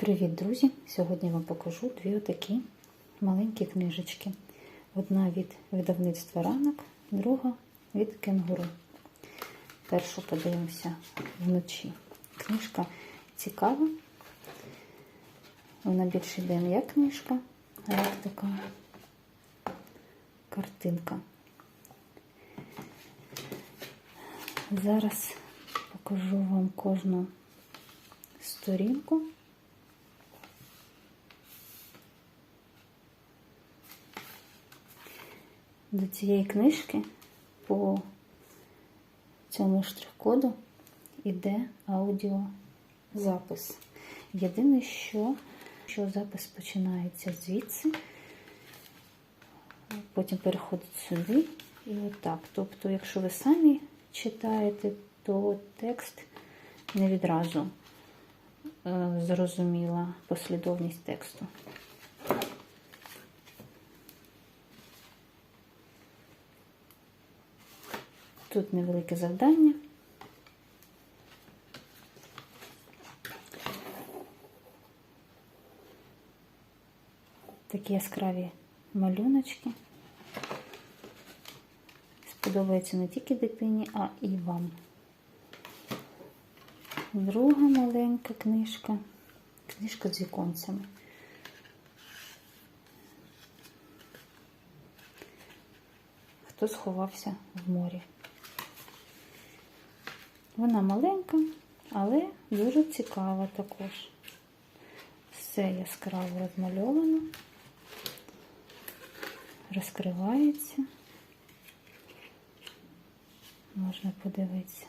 Привіт, друзі! Сьогодні вам покажу дві отакі маленькі книжечки. Одна від видавництва ранок, друга від кенгуру. Першу подивимося вночі. Книжка цікава. Вона більше йде не як книжка, а як така картинка. Зараз покажу вам кожну сторінку. До цієї книжки по цьому штрих-коду йде аудіозапис. Єдине, що, що запис починається звідси, потім переходить сюди і отак. Тобто, якщо ви самі читаєте, то текст не відразу е, зрозуміла послідовність тексту. Тут невелике завдання. Такі яскраві малюночки. Сподобається не тільки дитині, а і вам. Друга маленька книжка. Книжка з віконцями. Хто сховався в морі. Вона маленька, але дуже цікава також. Все яскраво розмальовано, розкривається. Можна подивитися.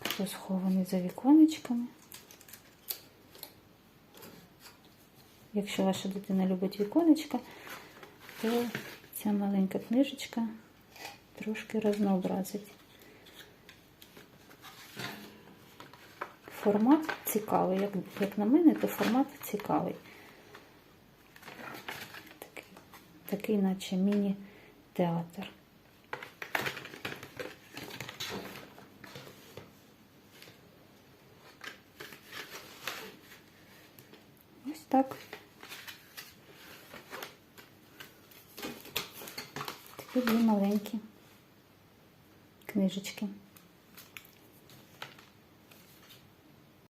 Хто схований за віконечками. Якщо ваша дитина любить віконечка, то ця маленька книжечка трошки разнообразить. Формат цікавий, як, як на мене, то формат цікавий. Такий, такий наче міні-театр. Ось так. Такі дві маленькі книжечки.